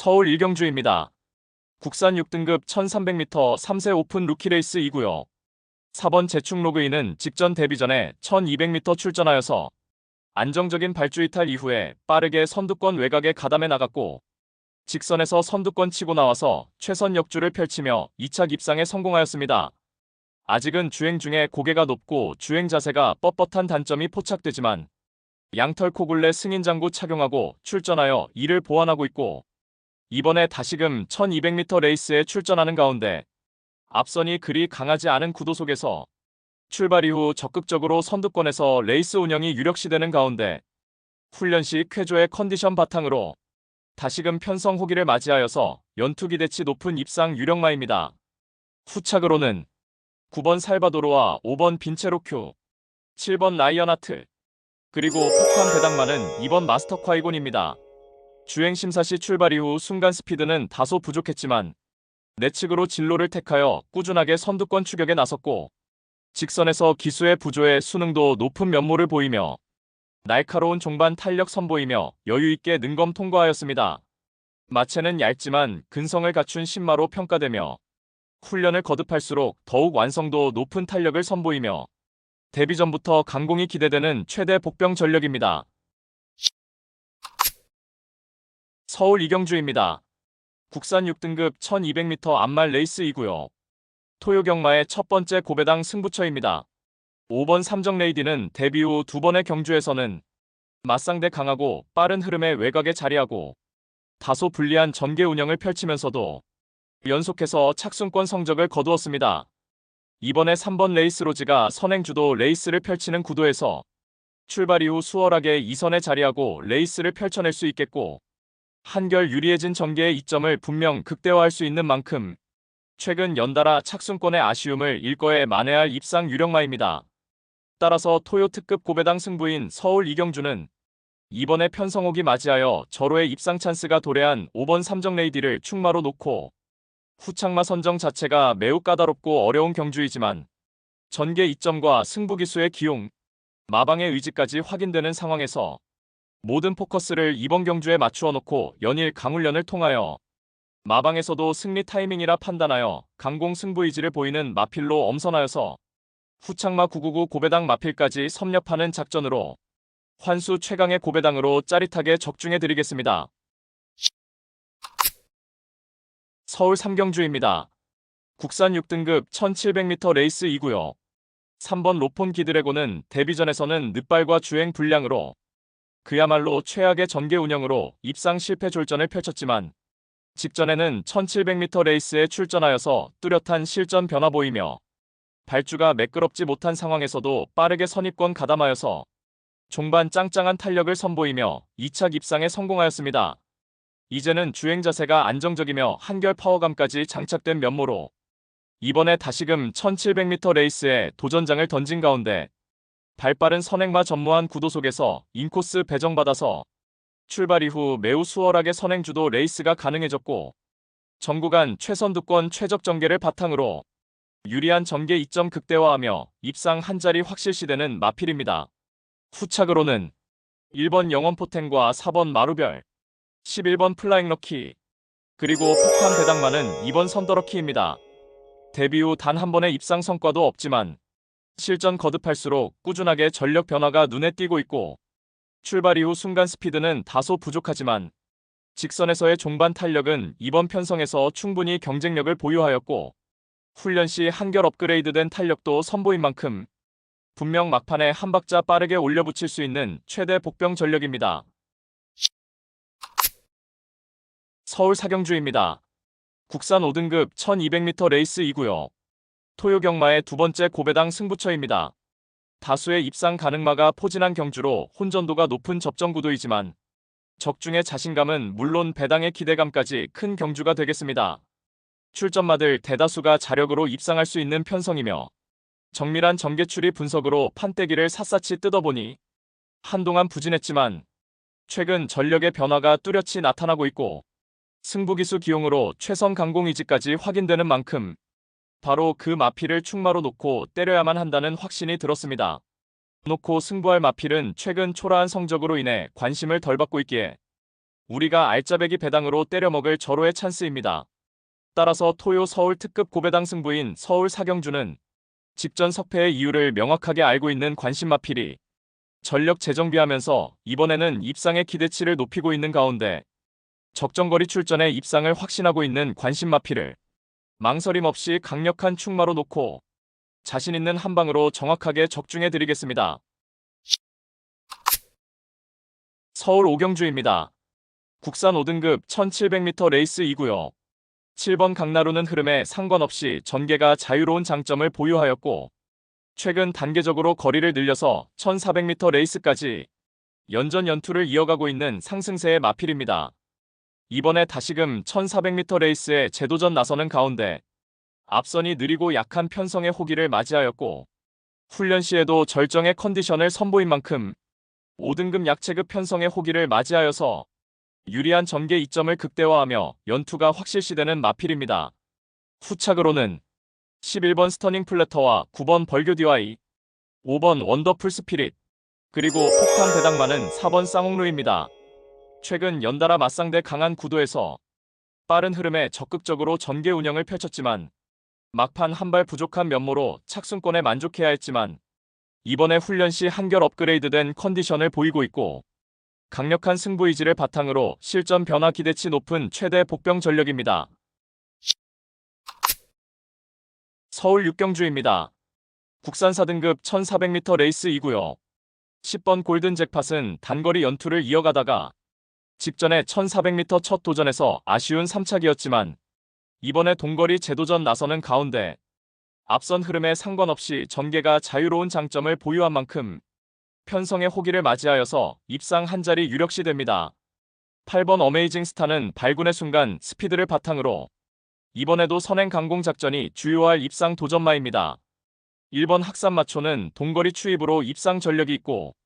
서울 일경주입니다. 국산 6등급 1300m 3세 오픈 루키레이스 2구요. 4번 재충 로그인은 직전 데뷔 전에 1200m 출전하여서 안정적인 발주 이탈 이후에 빠르게 선두권 외곽에 가담해 나갔고 직선에서 선두권 치고 나와서 최선 역주를 펼치며 2차 입상에 성공하였습니다. 아직은 주행 중에 고개가 높고 주행 자세가 뻣뻣한 단점이 포착되지만 양털 코굴레 승인 장구 착용하고 출전하여 이를 보완하고 있고 이번에 다시금 1200m 레이스에 출전하는 가운데 앞선이 그리 강하지 않은 구도 속에서 출발 이후 적극적으로 선두권에서 레이스 운영이 유력시되는 가운데 훈련 시 쾌조의 컨디션 바탕으로 다시금 편성 호기를 맞이하여서 연투 기대치 높은 입상 유력마입니다. 후착으로는 9번 살바도르와 5번 빈체로큐, 7번 라이언하트, 그리고 폭탄 배당만은 2번 마스터 콰이곤입니다. 주행 심사 시 출발 이후 순간 스피드는 다소 부족했지만 내측으로 진로를 택하여 꾸준하게 선두권 추격에 나섰고 직선에서 기수의 부조에 수능도 높은 면모를 보이며 날카로운 종반 탄력 선보이며 여유 있게 능검 통과하였습니다. 마체는 얇지만 근성을 갖춘 신마로 평가되며 훈련을 거듭할수록 더욱 완성도 높은 탄력을 선보이며 데뷔 전부터 강공이 기대되는 최대 복병 전력입니다. 서울 이경주입니다. 국산 6등급 1200m 암말 레이스이고요. 토요 경마의 첫 번째 고배당 승부처입니다. 5번 삼정 레이디는 데뷔 후 두 번의 경주에서는 맞상대 강하고 빠른 흐름의 외곽에 자리하고 다소 불리한 전개 운영을 펼치면서도 연속해서 착순권 성적을 거두었습니다. 이번에 3번 레이스로즈가 선행주도 레이스를 펼치는 구도에서 출발 이후 수월하게 2선에 자리하고 레이스를 펼쳐낼 수 있겠고 한결 유리해진 전개의 이점을 분명 극대화할 수 있는 만큼 최근 연달아 착순권의 아쉬움을 일거에 만회할 입상 유력마입니다. 따라서 토요 특급 고배당 승부인 서울 이경주는 이번에 편성옥이 맞이하여 절호의 입상 찬스가 도래한 5번 삼정 레이디를 충마로 놓고 후창마 선정 자체가 매우 까다롭고 어려운 경주이지만 전개 이점과 승부 기수의 기용, 마방의 의지까지 확인되는 상황에서 모든 포커스를 이번 경주에 맞추어 놓고 연일 강훈련을 통하여 마방에서도 승리 타이밍이라 판단하여 강공 승부 의지를 보이는 마필로 엄선하여서 후창마 999 고배당 마필까지 섭렵하는 작전으로 환수 최강의 고배당으로 짜릿하게 적중해 드리겠습니다. 서울 삼경주입니다. 국산 6등급 1700m 레이스 2구요. 3번 로폰 기드래곤은 데뷔전에서는 늦발과 주행 불량으로 그야말로 최악의 전개 운영으로 입상 실패 졸전을 펼쳤지만 직전에는 1700m 레이스에 출전하여서 뚜렷한 실전 변화 보이며 발주가 매끄럽지 못한 상황에서도 빠르게 선입권 가담하여서 종반 짱짱한 탄력을 선보이며 2차 입상에 성공하였습니다. 이제는 주행 자세가 안정적이며 한결 파워감까지 장착된 면모로 이번에 다시금 1700m 레이스에 도전장을 던진 가운데 발빠른 선행마 전무한 구도 속에서 인코스 배정받아서 출발 이후 매우 수월하게 선행주도 레이스가 가능해졌고 전구간 최선두권 최적 전개를 바탕으로 유리한 전개 이점 극대화하며 입상 한 자리 확실시되는 마필입니다. 후착으로는 1번 영원포텐과 4번 마루별, 11번 플라잉 럭키, 그리고 폭탄 배당만은 2번 선더럭키입니다. 데뷔 후 단 한 번의 입상 성과도 없지만 실전 거듭할수록 꾸준하게 전력 변화가 눈에 띄고 있고 출발 이후 순간 스피드는 다소 부족하지만 직선에서의 종반 탄력은 이번 편성에서 충분히 경쟁력을 보유하였고 훈련 시 한결 업그레이드된 탄력도 선보인 만큼 분명 막판에 한 박자 빠르게 올려붙일 수 있는 최대 복병 전력입니다. 서울 사경주입니다. 국산 5등급 1200m 레이스 2구요. 토요 경마의 두 번째 고배당 승부처입니다. 다수의 입상 가능마가 포진한 경주로 혼전도가 높은 접전 구도이지만 적중의 자신감은 물론 배당의 기대감까지 큰 경주가 되겠습니다. 출전마들 대다수가 자력으로 입상할 수 있는 편성이며 정밀한 전개추리 분석으로 판때기를 샅샅이 뜯어보니 한동안 부진했지만 최근 전력의 변화가 뚜렷이 나타나고 있고 승부기수 기용으로 최선 강공 의지까지 확인되는 만큼 바로 그 마필을 충마로 놓고 때려야만 한다는 확신이 들었습니다. 놓고 승부할 마필은 최근 초라한 성적으로 인해 관심을 덜 받고 있기에 우리가 알짜배기 배당으로 때려먹을 절호의 찬스입니다. 따라서 토요 서울 특급 고배당 승부인 서울 사경주는 직전 석패의 이유를 명확하게 알고 있는 관심 마필이 전력 재정비하면서 이번에는 입상의 기대치를 높이고 있는 가운데 적정거리 출전에 입상을 확신하고 있는 관심 마필을 망설임 없이 강력한 충마로 놓고 자신 있는 한 방으로 정확하게 적중해 드리겠습니다. 서울 오경주입니다. 국산 5등급 1700m 레이스 2구요. 7번 강나루는 흐름에 상관없이 전개가 자유로운 장점을 보유하였고 최근 단계적으로 거리를 늘려서 1400m 레이스까지 연전 연투를 이어가고 있는 상승세의 마필입니다. 이번에 다시금 1400m 레이스에 재도전 나서는 가운데 앞선이 느리고 약한 편성의 호기를 맞이하였고 훈련 시에도 절정의 컨디션을 선보인 만큼 5등급 약체급 편성의 호기를 맞이하여서 유리한 전개 이점을 극대화하며 연투가 확실시되는 마필입니다. 후착으로는 11번 스터닝 플래터와 9번 벌교 DY, 5번 원더풀 스피릿, 그리고 폭탄 배당만은 4번 쌍옥루입니다. 최근 연달아 맞상대 강한 구도에서 빠른 흐름에 적극적으로 전개 운영을 펼쳤지만 막판 한 발 부족한 면모로 착순권에 만족해야 했지만 이번에 훈련 시 한결 업그레이드된 컨디션을 보이고 있고 강력한 승부 의지를 바탕으로 실전 변화 기대치 높은 최대 복병 전력입니다. 서울 육경주입니다. 국산 4등급 1400m 레이스 2구요. 10번 골든 잭팟은 단거리 연투를 이어가다가 직전에 1400m 첫 도전에서 아쉬운 3착이었지만 이번에 동거리 재도전 나서는 가운데 앞선 흐름에 상관없이 전개가 자유로운 장점을 보유한 만큼 편성의 호기를 맞이하여서 입상 한 자리 유력시 됩니다. 8번 어메이징 스타는 발군의 순간 스피드를 바탕으로 이번에도 선행 강공 작전이 주요할 입상 도전마입니다. 1번 학산 마초는 동거리 추입으로 입상 전력이 있고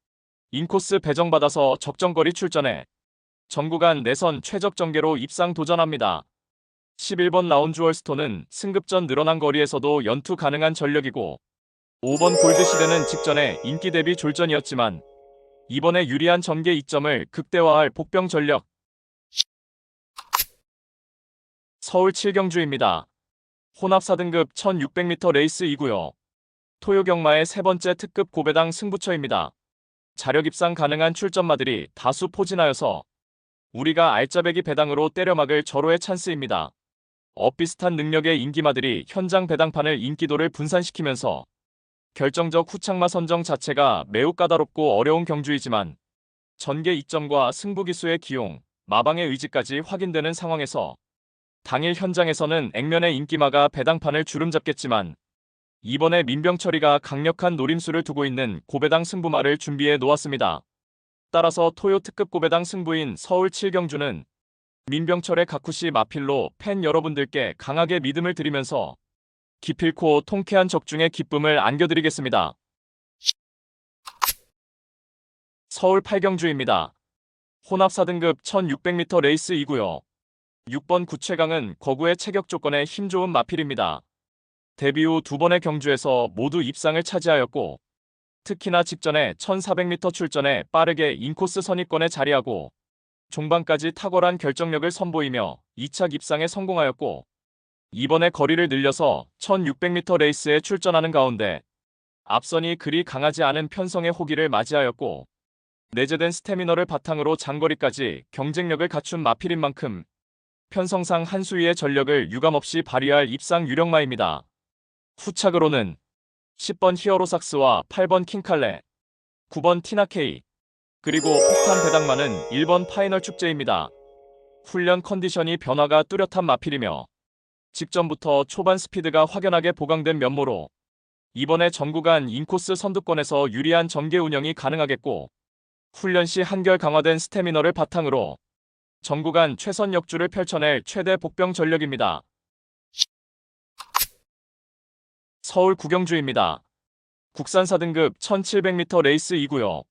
인코스 배정받아서 적정거리 출전해 전구간 내선 최적 전개로 입상 도전합니다. 11번 라운주얼스톤은 승급 전 늘어난 거리에서도 연투 가능한 전력이고 5번 골드 시대는 직전에 인기 대비 졸전이었지만 이번에 유리한 전개 이점을 극대화할 복병 전력 서울 7경주입니다. 혼합 4등급 1600m 레이스 2구요. 토요 경마의 세 번째 특급 고배당 승부처입니다. 자력 입상 가능한 출전마들이 다수 포진하여서 우리가 알짜배기 배당으로 때려막을 절호의 찬스입니다. 엇비슷한 능력의 인기마들이 현장 배당판을 인기도를 분산시키면서 결정적 후착마 선정 자체가 매우 까다롭고 어려운 경주이지만 전개 이점과 승부 기수의 기용, 마방의 의지까지 확인되는 상황에서 당일 현장에서는 액면의 인기마가 배당판을 주름잡겠지만 이번에 민병철이가 강력한 노림수를 두고 있는 고배당 승부마를 준비해 놓았습니다. 따라서 토요 특급 고배당 승부인 서울 7경주는 민병철의 가쿠시 마필로 팬 여러분들께 강하게 믿음을 드리면서 기필코 통쾌한 적중의 기쁨을 안겨드리겠습니다. 서울 8경주입니다. 혼합 4등급 1600m 레이스 2구요. 6번 구최강은 거구의 체격 조건에 힘 좋은 마필입니다. 데뷔 후 두 번의 경주에서 모두 입상을 차지하였고 특히나 직전에 1400m 출전에 빠르게 인코스 선입권에 자리하고 종반까지 탁월한 결정력을 선보이며 2차 입상에 성공하였고 이번에 거리를 늘려서 1600m 레이스에 출전하는 가운데 앞선이 그리 강하지 않은 편성의 호기를 맞이하였고 내재된 스태미너를 바탕으로 장거리까지 경쟁력을 갖춘 마필인 만큼 편성상 한 수위의 전력을 유감없이 발휘할 입상 유력마입니다. 후착으로는 10번 히어로삭스와 8번 킹칼레, 9번 티나케이, 그리고 폭탄 배당만은 1번 파이널 축제입니다. 훈련 컨디션이 변화가 뚜렷한 마필이며 직전부터 초반 스피드가 확연하게 보강된 면모로 이번에 전구간 인코스 선두권에서 유리한 전개 운영이 가능하겠고 훈련 시 한결 강화된 스태미너를 바탕으로 전구간 최선 역주를 펼쳐낼 최대 복병 전력입니다. 서울 구경주입니다. 국산 4등급 1700m 레이스 2구요.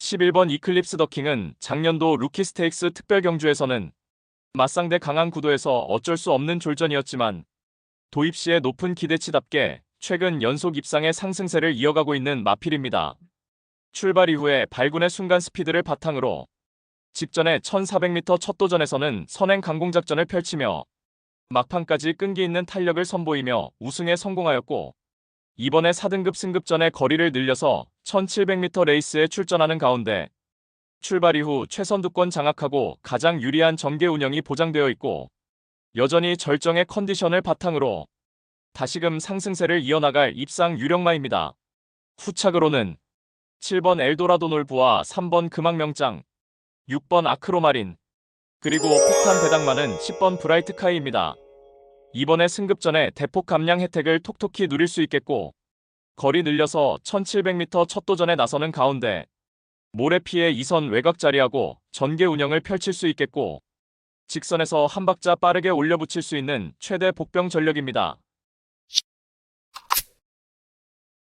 11번 이클립스 더킹은 작년도 루키 스테이크스 특별 경주에서는 맞상대 강한 구도에서 어쩔 수 없는 졸전이었지만 도입 시의 높은 기대치답게 최근 연속 입상의 상승세를 이어가고 있는 마필입니다. 출발 이후에 발군의 순간 스피드를 바탕으로 직전에 1400m 첫 도전에서는 선행 강공 작전을 펼치며 막판까지 끈기 있는 탄력을 선보이며 우승에 성공하였고 이번에 4등급 승급전의 거리를 늘려서 1700m 레이스에 출전하는 가운데 출발 이후 최선두권 장악하고 가장 유리한 전개 운영이 보장되어 있고 여전히 절정의 컨디션을 바탕으로 다시금 상승세를 이어나갈 입상 유력마입니다. 후착으로는 7번 엘도라도 놀부와 3번 금왕명장, 6번 아크로마린, 그리고 폭탄 배당마는 10번 브라이트카이입니다. 이번에 승급 전에 대폭 감량 혜택을 톡톡히 누릴 수 있겠고 거리 늘려서 1700m 첫 도전에 나서는 가운데 모래 피해 2선 외곽 자리하고 전개 운영을 펼칠 수 있겠고 직선에서 한 박자 빠르게 올려붙일 수 있는 최대 복병 전력입니다.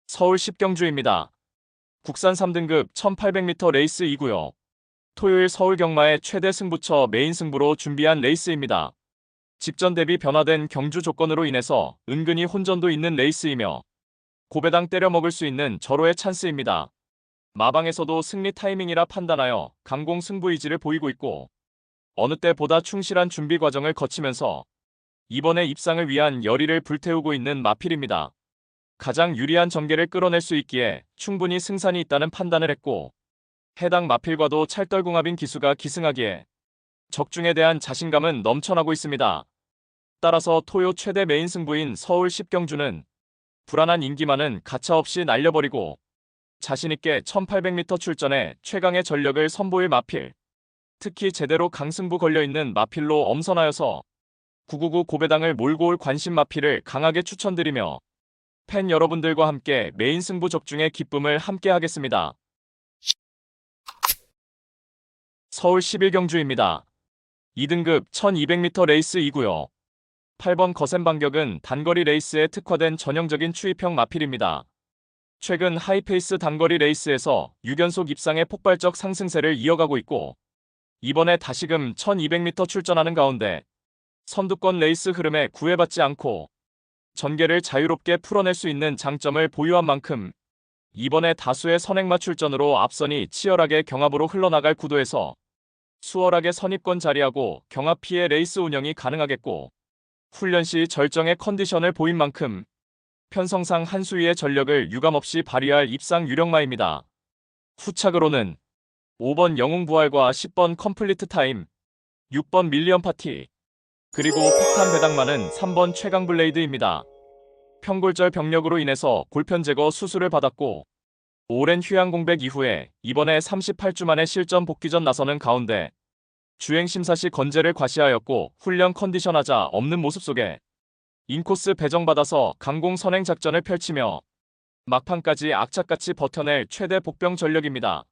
서울 10경주입니다. 국산 3등급 1800m 레이스 이고요. 토요일 서울 경마의 최대 승부처 메인 승부로 준비한 레이스입니다. 직전 대비 변화된 경주 조건으로 인해서 은근히 혼전도 있는 레이스이며 고배당 때려 먹을 수 있는 절호의 찬스입니다. 마방에서도 승리 타이밍이라 판단하여 강공 승부 의지를 보이고 있고 어느 때보다 충실한 준비 과정을 거치면서 이번에 입상을 위한 열의를 불태우고 있는 마필입니다. 가장 유리한 전개를 끌어낼 수 있기에 충분히 승산이 있다는 판단을 했고 해당 마필과도 찰떨궁합인 기수가 기승하기에 적중에 대한 자신감은 넘쳐나고 있습니다. 따라서 토요 최대 메인 승부인 서울 10경주는 불안한 인기만은 가차없이 날려버리고 자신있게 1800m 출전에 최강의 전력을 선보일 마필 특히 제대로 강승부 걸려있는 마필로 엄선하여서 999 고배당을 몰고 올 관심 마필을 강하게 추천드리며 팬 여러분들과 함께 메인 승부 적중의 기쁨을 함께 하겠습니다. 서울 11경주입니다. 2등급 1200m 레이스 이고요. 8번 거센 반격은 단거리 레이스에 특화된 전형적인 추입형 마필입니다. 최근 하이페이스 단거리 레이스에서 6연속 입상의 폭발적 상승세를 이어가고 있고 이번에 다시금 1200m 출전하는 가운데 선두권 레이스 흐름에 구애받지 않고 전개를 자유롭게 풀어낼 수 있는 장점을 보유한 만큼 이번에 다수의 선행마 출전으로 앞선이 치열하게 경합으로 흘러나갈 구도에서 수월하게 선입권 자리하고 경합 피해 레이스 운영이 가능하겠고 훈련 시 절정의 컨디션을 보인 만큼 편성상 한 수위의 전력을 유감없이 발휘할 입상 유력마입니다. 후착으로는 5번 영웅 부활과 10번 컴플리트 타임, 6번 밀리언 파티, 그리고 폭탄 배당마는 3번 최강 블레이드입니다. 평골절 병력으로 인해서 골편 제거 수술을 받았고 오랜 휴양 공백 이후에 이번에 38주 만에 실전 복귀전 나서는 가운데 주행 심사 시 건재를 과시하였고 훈련 컨디션하자 없는 모습 속에 인코스 배정받아서 강공 선행 작전을 펼치며 막판까지 악착같이 버텨낼 최대 복병 전력입니다.